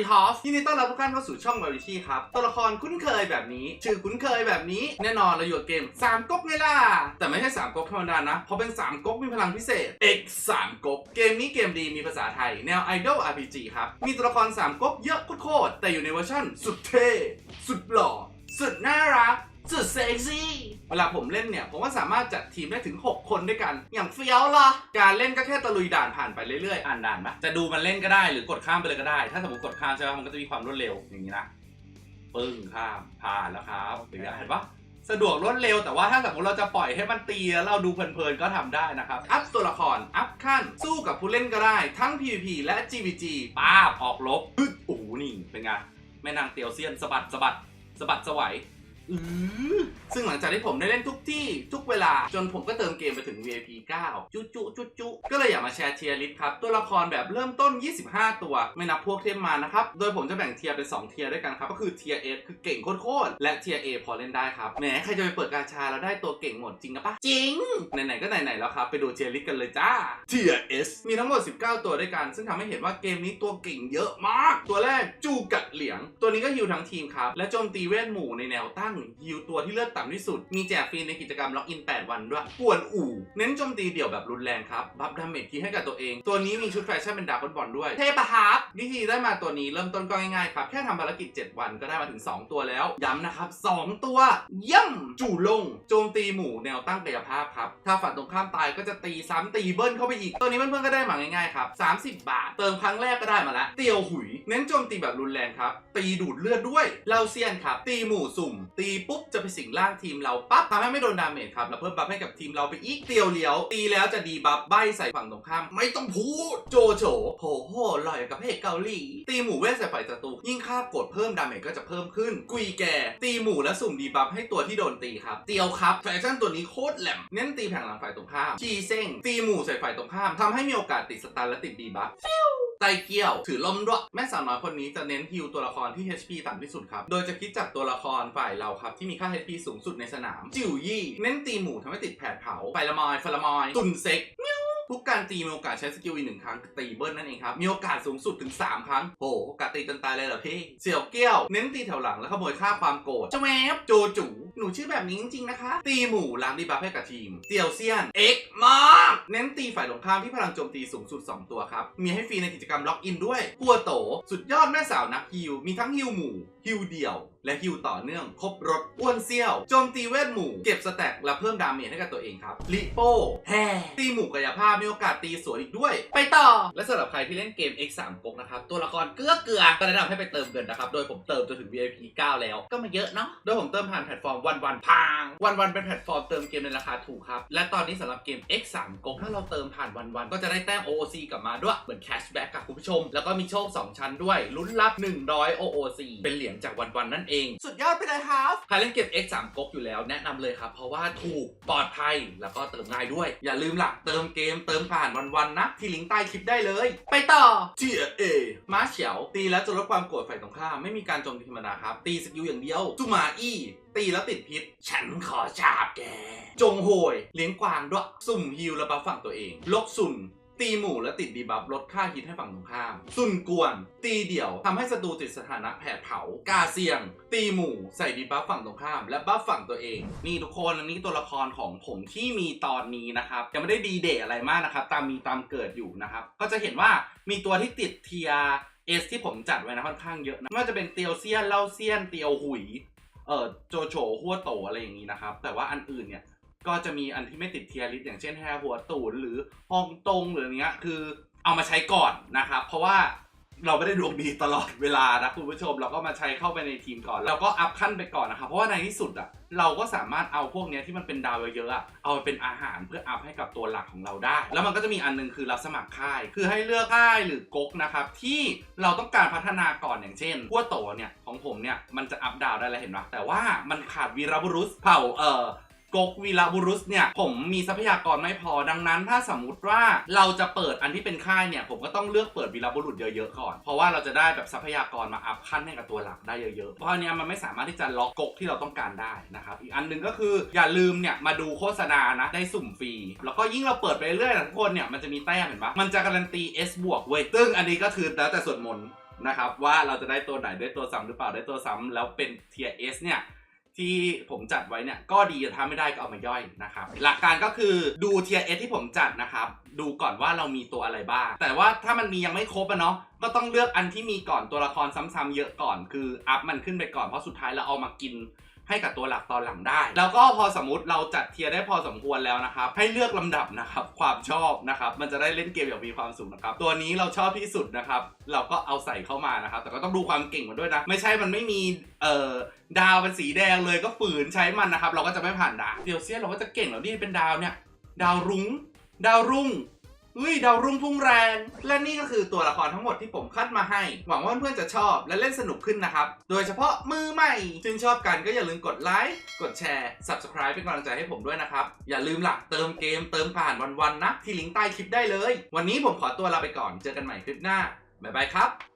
ดีทอฟยินดีต้อนรับทุกท่านเข้าสู่ช่องวาริชี่ครับ ตัวละครคุ้นเคยแบบนี้ ชื่อคุ้นเคยแบบนี้ แน่นอนเราอยู่กับเกม 3ก๊กไงล่ะ แต่ไม่ใช่ 3ก๊กธรรมดานะ เพราะเป็น 3ก๊กมีพลังพิเศษ X 3ก๊กเกมนี้เกมดีมีภาษาไทย แนว Idol RPG ครับ มีตัวละคร 3ก๊กเยอะโคตรแต่อยู่ในเวอร์ชั่นสุดเท่ สุดหล่อ สุดน่ารัก สุดเซ็กซี่ เวลาผมเล่นเนี่ย ผมก็สามารถจัดทีมได้ถึง 6 คนด้วยกัน อย่างเฟี้ยวล่ะการเล่นก็แค่ตะลุยด่านผ่านไปเรื่อยๆ อ่านด่านปะจะดูมันเล่นก็ได้หรือกดข้ามไปเลยก็ได้ ถ้าสมมติกดข้ามใช่ไหมมันก็จะมีความรวดเร็วอย่างนี้นะ ปึ้งข้ามผ่านแล้วครับหรือเห็นปะสะดวกรวดเร็วแต่ว่าถ้าสมมติเราจะปล่อยให้มันตีแล้วเราดูเพลินๆก็ทำได้นะครับ อัพตัวละคร อัพขั้น สู้กับผู้เล่นก็ได้ ทั้ง PVP และ GVG ป้าบออกลบปึ๊ดโอ้โหนี่เป็นไงแม่นางเตียวเซียนสะบัดสะบัดสะบัดสวัย อือซึ่งหลังจากที่ผมได้เล่นทุกที่ทุกเวลาจนผมก็เติมเกมไปถึง VIP 9 จุจุจุจุก็เลยอยากมาแชร์เทียร์ลิสต์ครับ ตัวละครแบบเริ่มต้น 25 ตัว ไม่นับพวกเทมมานะครับ โดยผมจะแบ่งเทียร์เป็น 2 เทียร์ด้วยกันครับ ก็คือเทียร์ S คือเก่งโคตรๆและเทียร์ A พอเล่นได้ครับแหมใครจะไปเปิดกาชาแล้วได้ตัวเก่งหมดจริงกับปะจริงไหนๆก็ไหนๆแล้วครับไปดูเทียร์ลิสต์กันเลยจ้าเทียร์ S มีทั้งหมด 19 ตัวด้วยกัน ซึ่งทำให้เห็นว่าเกมนี้ตัวเก่งเยอะมาก ตัวแรกจูกัดเหลียง ตัวนี้ก็ฮิวทั้งทีมครับและโจมตีเวทหมู่ในแนวตั้งฮิวตัวที่เลือดต่ำที่สุด มีแจกฟรีในกิจกรรมล็อกอิน 8 วันด้วยป่วนอู่ เน้นโจมตีเดี่ยวแบบรุนแรงครับ บัฟดาเมจที่ให้กับตัวเอง ตัวนี้มีชุดแฟชั่นเป็นดาร์กบอลด้วย เทปะครับวิธีได้มาตัวนี้เริ่มต้นก็ง่ายๆครับ แค่ทำภารกิจ 7 วันก็ได้มาถึง 2 ตัวแล้ว ย้ำนะครับ 2 ตัว เย่ำจู่ลง โจมตีหมู่แนวตั้งกายภาพครับ ถ้าฝั่งตรงข้ามตายก็จะตีซ้ำตีเบิ้ลเข้าไปอีก ตัวนี้เพื่อนๆก็ได้มาง่ายๆครับ 30 บาท เติมครั้งแรกก็ได้มาละเตียวหุย เน้นโจมตีแบบรุนแรงครับตีดูดเลือดด้วยเลาเซียนครับตีหมู่สุ่มตีปุ๊บจะไปสิงร่างทีมเราปั๊บทำให้ไม่โดนดาเมจครับแล้วเพิ่มบัฟให้กับทีมเราไปอีกเตียวเลี้ยว ตีแล้วจะดีบัฟใบใส่ฝั่งตรงข้าม ไม่ต้องพูดโจโฉโหโหลอยกับเอกเกาหลี ตีหมู่เวทใส่ฝ่ายศัตรูยิ่งค่าบกดเพิ่มดาเมจก็จะเพิ่มขึ้น กุยแก่ ตีหมู่และสุ่มดีบัฟให้ตัวที่โดนตีครับเตียวครับแฟชั่นตัวนี้โคตรแหลมเน้นตีแผงหลังฝ่ายตรงข้ามชีเซ้งตีหมู่ใส่ฝ่ายตรงข้ามทำให้มีโอกาสติดสตันและติดดีบัฟ ไตเกียวถือลมด้วยแม่สาวน้อยคนนี้จะเน้นฮิวตัวละครที่ HP ต่ำที่สุดครับ โดยจะคิดจากตัวละครฝ่ายเราครับ ที่มีค่า HP สูงสุดในสนาม จิวยี่ เน้นตีหมูทำให้ติดแผดเผาไฟละมอยฟละมอย ตุนเซ็ก ทุกการตีมีโอกาสใช้สกิลอีกหนึ่งครั้งตีเบิลนั่นเองครับ มีโอกาสสูงสุดถึง 3 ครั้งโหโอกาสตีจนตายเลยเหรอพี่ เสี่ยวเกี้ยว เน้นตีแถวหลังแล้วขโมยค่าความโกรธเจ้าแมบโจจูหนูชื่อแบบนี้จริงๆนะคะ ตีหมู่ล้างดีบัฟให้กับทีมเตียวเซียนเอ็กมากเน้นตีฝ่ายตรงข้ามที่พลังโจมตีสูงสุด 2 ตัวครับ มีให้ฟรีในกิจกรรมล็อกอินด้วยกัวโต สุดยอดแม่สาวนักฮิวมีทั้งฮิวหมู่ฮิวเดี่ยวและฮิวต่อเนื่อง ครบรถอ้วนเซี่ยว โจมตีเวทหมู่ เก็บสแต็กและเพิ่มดาเมจให้กับตัวเองครับลิโป้แฮตีหมู่กายภาพมีโอกาสตีสวนอีกด้วย ไปต่อ และสำหรับใครที่เล่นเกม X3 ก๊กนะครับตัวละครเกลือเกลือก็แนะนำให้ไปเติมเงินนะครับโดยผมเติมจนถึง VIP 9 แล้วก็มาเยอะเนาะโดยผมเติมผ่านแพลตฟอร์มวันวันพางวันวันเป็นแพลตฟอร์มเติมเกมในราคาถูกครับและตอนนี้สำหรับเกม X3 ก๊กถ้าเราเติมผ่านวันวันก็จะได้แต้ม OOC กลับมาด้วยเหมือนแคชแบ็กกับคุณผู้ชมแล้วก็มีโชค 2 ชั้นด้วยลุ้นรับ 100 OOC เป็นเหรียญจากวันวันนั่นเอง สุดยอดไปเลยครับ ใครเล่นเกม X3 ก๊กอยู่แล้วแนะนำเลยครับ เพราะว่าถูกปลอดภัยแล้วก็เติมง่ายด้วย อย่าลืมล่ะเติมเกมเติมผ่านวันวันๆนะ ที่ลิงก์ใต้คลิปได้เลย ไปต่อ T A มาเฉียว ตีแล้วจะลดความโกรธฝ่ายตรงข้ามไม่มีการโจมตีธรรมดาครับ ตีสกิลอย่างเดียวจูมาอี้ตีแล้วติดพิษ ฉันขอชาบแก จงโหยเลี้ยงกวางด้วย สุ่มฮิวและบัฟฝั่งตัวเอง ลกสุน ตีหมู่และติดดีบัฟลดค่าฮิตให้ฝั่งตรงข้ามสุนกวน ตีเดี่ยวทำให้ศัตรูติดสถานะแผดเผากาเซียง ตีหมู่ใส่ดีบัฟฝั่งตรงข้าม และบัฟฝั่งตัวเอง นี่ทุกคนอันนี้ตัวละครของผมที่มีตอนนี้นะครับยังไม่ได้ดีเดย์อะไรมากนะครับ ตามมีตามเกิดอยู่นะครับ ก็จะเห็นว่ามีตัวที่ติดเทียเอสที่ผมจัดไว้นะค่อนข้างเยอะนะไม่ว่าจะเป็นเตียวเซียนเล่าเซียนเตียวหุยเออโจโฉหัวโตอะไรอย่างนี้นะครับ แต่ว่าอันอื่นเนี่ย ก็จะมีอันที่ไม่ติดเทียริสอย่างเช่นแฮร์หัวตูนหรือฮองตงหรืออย่างเงี้ยคือเอามาใช้ก่อนนะครับ เพราะว่าเราไม่ได้ดวงดีตลอดเวลานะคุณผู้ชม เราก็มาใช้เข้าไปในทีมก่อนเราก็อัพขั้นไปก่อนนะครับเพราะว่าในที่สุดอะเราก็สามารถเอาพวกนี้ที่มันเป็นดาวเยอะๆเอาไปเป็นอาหารเพื่ออัพให้กับตัวหลักของเราได้ แล้วมันก็จะมีอันหนึงคือรับสมัครค่าย คือให้เลือกค่ายหรือก๊กนะครับที่เราต้องการพัฒนาก่อนอย่างเช่นพัวโตเนี่ยของผมเนี่ยมันจะอัพดาวได้แล้วเห็นปะแต่ว่ามันขาดวีรบุรุษเผ่าเอ่อ กกวีลาบุรุษเนี่ยผมมีทรัพยากรไม่พอดังนั้น ถ้าสมมุติว่าเราจะเปิดอันที่เป็นค่ายเนี่ยผมก็ต้องเลือกเปิดวีลาบุรุษเยอะๆก่อน เพราะว่าเราจะได้แบบทรัพยากรมาอัพขั้นให้กับตัวหลักได้เยอะๆ เพราะอันเนี้ยมันไม่สามารถที่จะล็อกกกที่เราต้องการได้นะครับอีกอันหนึงก็คืออย่าลืมเนี่ยมาดูโฆษณานะได้สุ่มฟรีแล้วก็ยิ่งเราเปิดไปเรื่อยๆทุกคนเนี่ยมันจะมีแต้มเห็นปะมันจะการันตี S บวกเว้ยซึ่งอันนี้ก็คือแล้วแต่ส่วนมน์นะครับว่าเราจะได้ตัวไหนได้ตัวซ้ำหรือเปล่าได้ตัวซ้ำแล้วเป็นเทียเอสเนี่ย ที่ผมจัดไว้เนี่ยก็ดีถ้าไม่ได้ก็เอามาย่อยนะครับ หลักการก็คือดูเทียเอที่ผมจัดนะครับ ดูก่อนว่าเรามีตัวอะไรบ้าง แต่ว่าถ้ามันมียังไม่ครบอะเนาะก็ต้องเลือกอันที่มีก่อนตัวละครซ้ำๆเยอะก่อน คืออัพมันขึ้นไปก่อนเพราะสุดท้ายเราเอามากิน ให้กับตัวหลักตอนหลังได้ แล้วก็พอสมมติเราจัดเทียร์ได้พอสมควรแล้วนะครับ ให้เลือกลำดับนะครับ ความชอบนะครับ มันจะได้เล่นเกมอย่างมีความสุขนะครับ ตัวนี้เราชอบที่สุดนะครับ เราก็เอาใส่เข้ามานะครับ แต่ก็ต้องดูความเก่งมันด้วยนะ ไม่ใช่มันไม่มี เอ่อ ดาวเป็นสีแดงเลยก็ฝืนใช้มันนะครับ เราก็จะไม่ผ่านดาวเดียวเซียนเราก็จะเก่งแล้วนี่เป็นดาวเนี่ย ดาวรุ้ง ดาวรุ่ง เฮ้ยดาวรุ่งพุ่งแรง และนี่ก็คือตัวละครทั้งหมดที่ผมคัดมาให้ หวังว่าเพื่อนๆจะชอบและเล่นสนุกขึ้นนะครับ โดยเฉพาะมือใหม่ซึ่งชอบกันก็อย่าลืมกดไลค์ กดแชร์ subscribe เป็นกำลังใจให้ผมด้วยนะครับ อย่าลืมหลักเติมเกมเติมผ่านวันๆนะ ที่ลิงก์ใต้คลิปได้เลย วันนี้ผมขอตัวลาไปก่อน เจอกันใหม่คลิปหน้า บ๊ายบายครับ